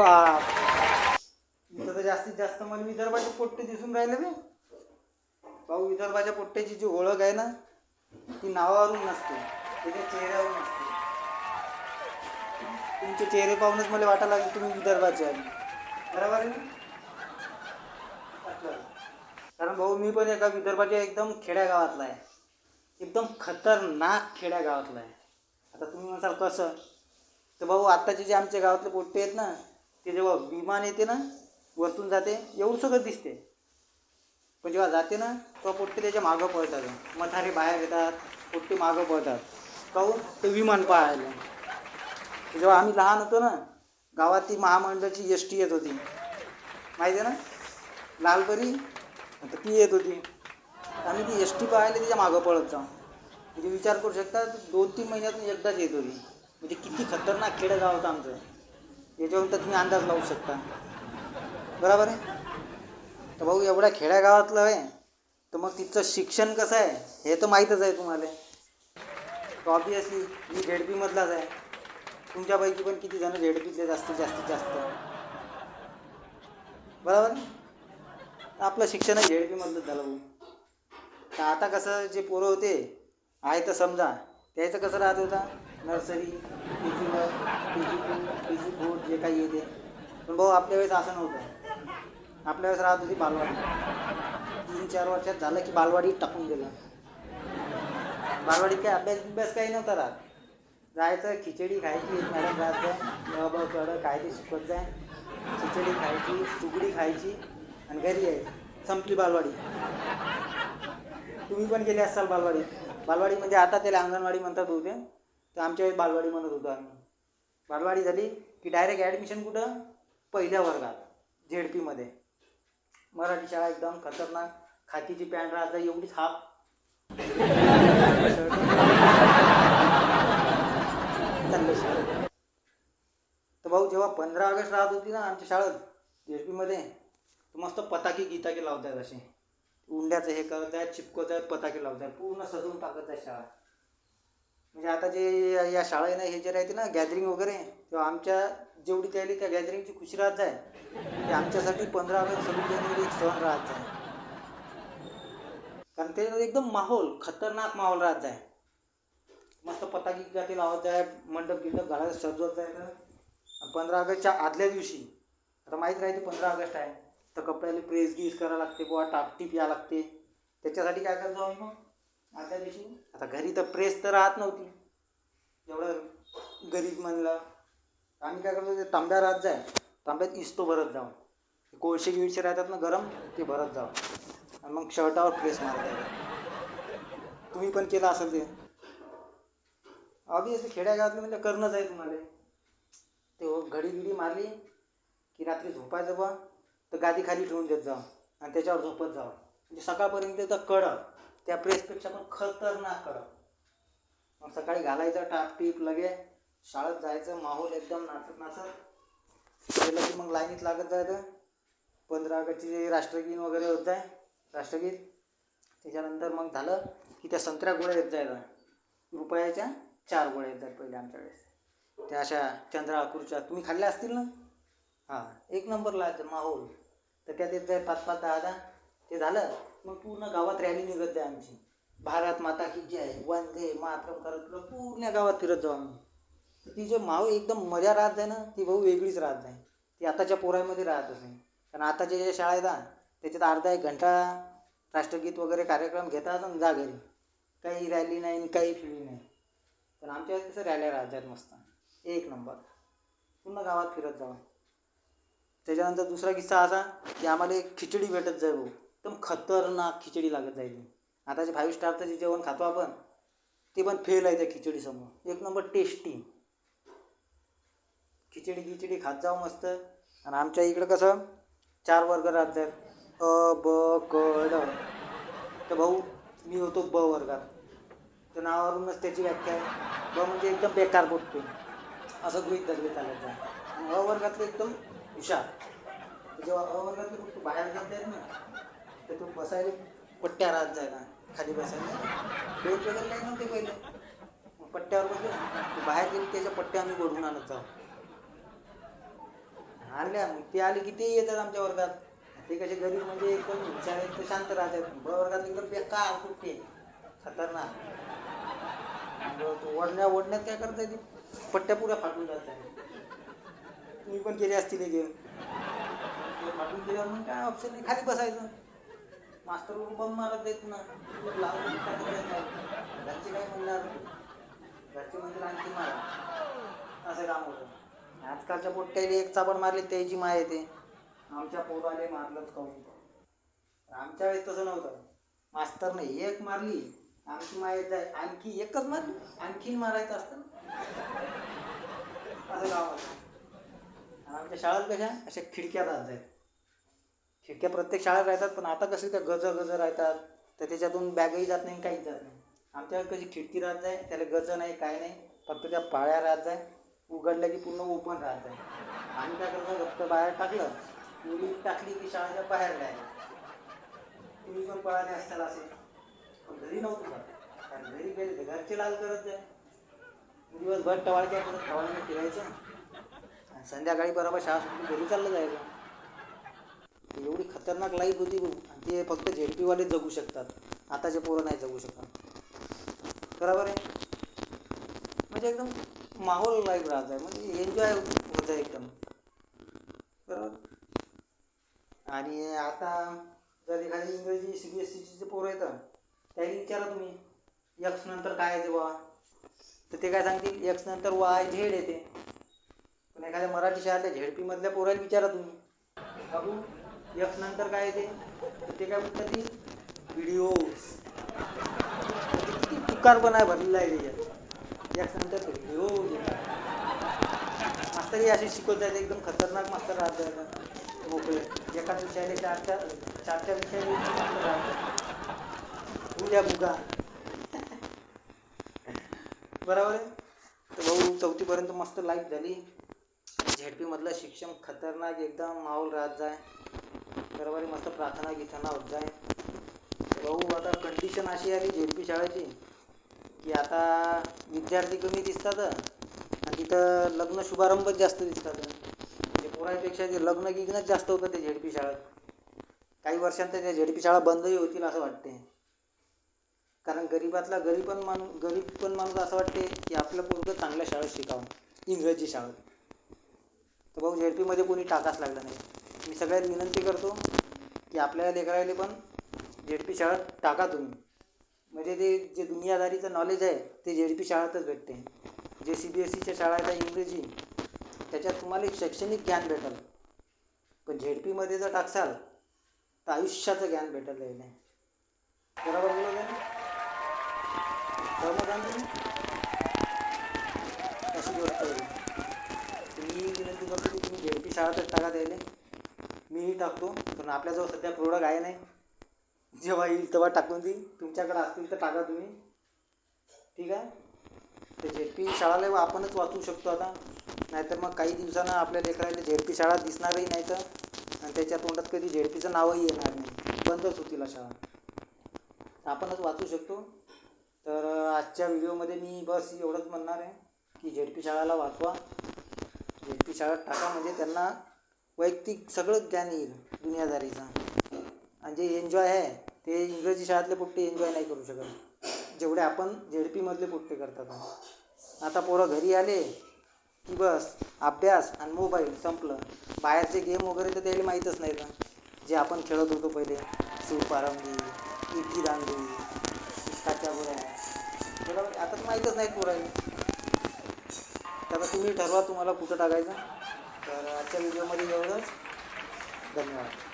बाप. इथं तर जास्तीत जास्त मला विदर्भाचे पोट्टे दिसून राहिले बे. भाऊ विदर्भाच्या पोट्ट्याची जी ओळख आहे ना ती नावावरून नसते. त्याच्या चेहऱ्यावरून नसते. तुमचे चेहरे पाहूनच मला वाटायला लागले तुम्ही विदर्भाचे आहे बरोबर आहे कारण भाऊ मी पण एका विदर्भाच्या एकदम खेड्या गावातला आहे. एकदम खतरनाक खेड्या गावातला आहे. आता तुम्ही म्हणाल कसं? तर भाऊ आत्ताचे जे आमच्या गावातले पोट्टे आहेत ना ते जेव्हा विमान येते ना वरतून जाते एवढं सगळं दिसते. पण जेव्हा जाते ना तेव्हा पोट्टे त्याच्या मागं पळतात. मथारे बाहेर येतात पोट्टे मागं पळतात. काहून? ते विमान पाहायला. जेव्हा आम्ही लहान होतो ना गावात ती महामंडळाची एस टी येत होती. माहिती आहे ना? लालपरी आता ती येत होती. आम्ही ती एस टी पाहायला तिच्या मागं पळत जाऊ. म्हणजे विचार करू शकता दोन तीन महिन्यातून एकदाच येत होती. म्हणजे किती खतरनाक खेडं गाव होतं आमचं. याच्यावरून तर तुम्ही अंदाज लावू शकता. बरोबर आहे? तर भाऊ एवढ्या खेड्यागावातलं आहे तर मग तिथचं शिक्षण कसं आहे हे तर माहीतच आहे तुम्हाला. तर ऑब्वियसली मी झेडपीमधलाच आहे. तुमच्यापैकी पण किती जण झेडपीतले जास्तीत जास्तीत जास्त. बरोबर आपलं आपलं शिक्षण झेडपीमधलंच झालं भाऊ. तर आता कसं जे पोरं होते आहे तर समजा त्याचं कसं राहत होता? Nursery P G one P G two P G four जे काही येते. पण भाऊ आपल्या वेळेस असं नव्हतं. आपल्या वेळेस राहत होती बालवाडी. तीन चार वर्षात झालं की बालवाडी टाकून दिलं. बालवाडीत काय अभ्यास बिभ्यास काही नव्हता राहत. जायचं खिचडी खायची एक मॅडम राहत जाय ब कडं काय ते शिकवत जाय. खिचडी खायची सुगडी खायची आणि घरी यायची. संपली बालवाडी. तुम्ही पण गेले असाल बालवाडीत. बालवाडी म्हणजे आता त्याला अंगणवाडी म्हणतात होते तर आमच्या वेळेस बालवाडी म्हणत होतो आम्ही. बालवाडी झाली की डायरेक्ट ॲडमिशन कुठं? पहिल्या वर्गात झेड पीमध्ये मराठी शाळा एकदम खतरनाक. खाकीची पॅन्ट राहत एवढीच हाफ. चाललं तर भाऊ जेव्हा पंधरा ऑगस्ट राहत होती ना आमच्या शाळेत झेड पीमध्ये तर मस्त पताकी गीताकी लावतात असे. उंड्याचं हे करत आहेत चिपकवत आहेत पताके लावत आहेत पूर्ण सजवून टाकत आहे शाळा. म्हणजे आता जे या- शाळा आहे ना हे जे राहते ना गॅदरिंग वगैरे तेव्हा आमच्या जेवढी त्याली त्या गॅदरिंगची खुशी राहत जाय. ते आमच्यासाठी पंधरा ऑगस्ट सव्वीस जानेवारी एक सण राहत जाय. कारण ते एकदम माहोल खतरनाक माहोल राहत जाय. मस्त पताकी जाती लावत जाय मंडप गिंडप घालायला सजवत जाय. पंधरा ऑगस्टच्या आदल्या दिवशी आता माहीत राहते पंधरा ऑगस्ट आहे. तर कपड्याला प्रेस गीस करावं लागते बुवा टापटीप या लागते. त्याच्यासाठी काय करतो आम्ही मग? आदल्या दिवशी आता घरी तर प्रेस तर राहत नव्हती. एवढं गरीब म्हणलं. आम्ही काय करतो ते तांब्या राहत जाय. तांब्यात इस्तो भरत जाऊ. कोळशे गिळशे राहतात ना गरम ते भरत जाऊ. आणि मग शर्टावर प्रेस मारता तुम्ही पण केलं असेल ते. ऑबियसली खेड्यागावातलं म्हणजे करणंच आहे तुम्हाला. ते हो घडी गिडी मारली की रात्री झोपायचं बा तर गादी खाली ठेवून देत जाऊ आणि त्याच्यावर झोपत जावं म्हणजे सकाळपर्यंत तर कडक त्या प्रेसपेक्षा पण खतरनाक कडक मग सकाळी घालायचं टाप टीप लगे. शाळेत जायचं माहोल एकदम नाचत नाचत. गेलं की मग लाईनीत लागत जायचं. पंधरा ऑगस्टची राष्ट्रगीत वगैरे होत जाय राष्ट्रगीत त्याच्यानंतर मग झालं की त्या संत्र्या गोळ्या येत जायला. रुपयाच्या चार गोळ्या येत जात पहिले आमच्या वेळेस त्या अशा चंद्रा तुम्ही खाल्ल्या असतील ना? हां एक नंबर लागतं माहोल. तर त्यात येत जाय पाच पाच दहा दहा ते झालं मग पूर्ण गावात रॅली निघत जाय आमची. भारत माता की जय वंदे मातरम करत करत पूर्ण गावात फिरत जाऊ आम्ही. ती जे माहो एकदम मजा राहत जाय ना ती भाऊ वेगळीच राहत जाय. ती आताच्या पोरामध्ये राहतच नाही. कारण आताच्या ज्या शाळा आहेत त्याच्यात अर्धा एक घंटा राष्ट्रगीत वगैरे कार्यक्रम घेतात आणि जा घरी. काही रॅली नाही आणि काही फिरी नाही. पण आमच्या कसं रॅल्या राहत जात मस्त. एक नंबर. पूर्ण गावात फिरत जाऊ. त्याच्यानंतर दुसरा किस्सा असा की आम्हाला एक खिचडी भेटत जाय भाऊ. एकदम खतरनाक खिचडी लागत जायची. आता जे फाईव्ह स्टारचं जे जेवण खातो आपण ते पण फेल आहे त्या खिचडीसमोर. एक नंबर टेस्टी खिचडी खिचडी खात जाऊ मस्त. आणि आमच्या इकडं कसं चार वर्ग राहत अ ब क ड. तर भाऊ मी होतो ब वर्गात. तर नावावरूनच त्याची व्याख्या आहे. ब म्हणजे एकदम बेकार बोलतो असं गृहित धरले चालत जाय अ वर्गातले एकदम हुशार. जेव्हा अवर्गातले वर्गातले फक्त बाहेर जात आहेत ना तर तो बसायला पट्ट्या राहत जायला खाली बसायला. बेंच वगैरे काही नव्हते पहिले. पट्ट्यावर बसले बाहेर गेले त्याच्या पट्ट्या आम्ही गोडून आणत जाऊ. आणल्या मग ते आले की ते येतात आमच्या वर्गात. ते कसे गरीब म्हणजे एकदम हुशार आहेत ते शांत राहतात ब वर्गात एकदम बेकार कुठे? खतरनाक. तो ओढण्या ओढण्यात काय करतात येते? पट्ट्या पुऱ्या फाटून जातात पण केले असतील हे गेम फाटून गेल्यावर मग काय ऑप्शन नाही खाली बसायचं. मास्तर बम मारत देत ना. लावून नाही घरचे काय म्हणणार? घरचे म्हणजे आणखी मारा. असं काम होतं. आजकालच्या पोट्ट्याने एक चाबड मारली त्याची माय येते. आमच्या पोराने मारलंच काऊन आमच्या वेळेस तसं नव्हतं. मास्तरने एक मारली आमची माय येत आहे आणखी एकच मारली आणखीन मारायचं असतं असं काम होतं. आणि आमच्या शाळेत कशा अशा खिडक्या राहत आहेत. खिडक्या प्रत्येक शाळेत राहतात पण आता कसं त्या गज गज राहतात तर त्याच्यातून बॅगही जात नाही काहीच जात नाही. आमच्या कशी खिडकी राहत जाय त्याला गज नाही काय नाही फक्त त्या पाळ्या राहत जाय उघडल्या की पूर्ण ओपन राहत जाय आम्ही काय करतो फक्त बाहेर टाकलं मुली टाकली की शाळेच्या बाहेर जायला तुम्ही पण पळाले असताल असे. पण घरी नव्हतं कारण घरी गेले तर घरचे लाल करत जाय दिवसभर टवाळक्या करत टवाळीने फिरायचं. संध्याकाळी बरोबर शाळा सुटून घरी चाललं जायचं. एवढी खतरनाक लाईफ होती ते फक्त झेडपीवाले जगू शकतात. आताचे पोरं नाही जगू शकत. बरोबर आहे? म्हणजे एकदम माहोल लाईफ राहत आहे म्हणजे एन्जॉय होत आहे एकदम. बरोबर? आणि आता जर एखादी इंग्रजी सी बी एस सीचे पोरं येतं त्याही विचारा तुम्ही. यक्स नंतर काय येते बा तर ते काय सांगतील? यक्स नंतर वाय झेड येते पण एखाद्या मराठी शाळेतल्या झेडपीमधल्या पोराला विचारा तुम्ही. बाबू यक्स नंतर काय येते? ते काय म्हणतात ती? व्हिडिओज तुकार पण आहे भरलेला आहे त्याच्यात. यक्स नंतर व्हिडिओ मास्तर असे शिकवत आहेत एकदम खतरनाक मास्तर राहतात मोकळे. एकाच विषयाला चार चार चार चार विषयाला मास्तर राहतात. उद्या बुगा बरोबर आहे? तर भाऊ चौथीपर्यंत मस्त लाईफ झाली. झेडपीमधलं शिक्षण खतरनाक एकदम माहोल राहत जाय. बरोबर मस्त प्रार्थना घेताना होत जाय. भाऊ आता कंडिशन अशी आली झेडपी शाळेची की आता विद्यार्थी कमी दिसतात आणि तिथं लग्न शुभारंभच जास्त दिसतात. म्हणजे पोरांपेक्षा जे लग्न गिग्नच जास्त होतं ते झेडपी शाळेत काही वर्षांत त्या झेडपी शाळा बंदही होतील असं वाटते कारण गरीबातला गरीब पण माणूस गरीब पण माणूस असं वाटते की आपलं पोरगं चांगल्या शाळेत शिकावं. इंग्रजी शाळेत. तर भाऊ झेड पीमध्ये कोणी टाकाच लागलं नाही. मी सगळ्यात विनंती करतो की आपल्या लेकरायले पण झेड पी शाळेत टाका तुम्ही. म्हणजे ते जे दुनियादारीचं नॉलेज आहे ते झेड पी शाळेतच भेटते. जे सी बी एस सीच्या शाळा आहेत त्या इंग्रजी त्याच्यात तुम्हाला एक शैक्षणिक ज्ञान भेटेल. पण झेड पीमध्ये जर टाकसाल तर आयुष्याचं ज्ञान भेटत नाही. बरोबर बोलत आहे ना सहमत आहे तुम्ही अशी गोष्ट आहे तुम्ही विनंती करतो की तुम्ही झेडपी टाका द्यायला मीही टाकतो. पण आपल्याजवळ सध्या प्रोडक्ट आहे नाही. जेव्हा येईल तेव्हा टाकून देईल तुमच्याकडे असतील तर टाका तुम्ही. ठीक आहे? ते झेडपी शाळाला आपणच वाचू शकतो आता. नाहीतर मग काही दिवसानं आपल्या लेकराला झेडपी शाळा दिसणारही नाही तर. आणि त्याच्या तोंडात कधी झेडपीचं नावही येणार नाही. बंदच होतील शाळा. आपणच वाचू शकतो. तर आजच्या व्हिडिओमध्ये मी बस एवढंच म्हणणार आहे की झेडपी शाळाला वाचवा. ती शाळेत टाका म्हणजे त्यांना वैयक्तिक सगळं ज्ञान येईल दुनियादारीचं. आणि जे एन्जॉय आहे ते इंग्रजी शाळेतले पोट्टे एन्जॉय नाही करू शकत. जेवढे आपण झेडपीमधले पोट्टे करतात. आता पोरं घरी आले की बस अभ्यास आणि मोबाईल संपलं. बाहेरचे गेम वगैरे तर त्याला माहीतच नाही का जे आपण खेळत होतो पहिले शिवपारंबी इटी दांडू इष्टाच्या गोळ्या. बरोबर आता तर माहीतच नाही पोरायला तर आता तुम्ही ठरवा तुम्हाला कुठं टाकायचं. तर आजच्या व्हिडिओमध्ये एवढंच. धन्यवाद.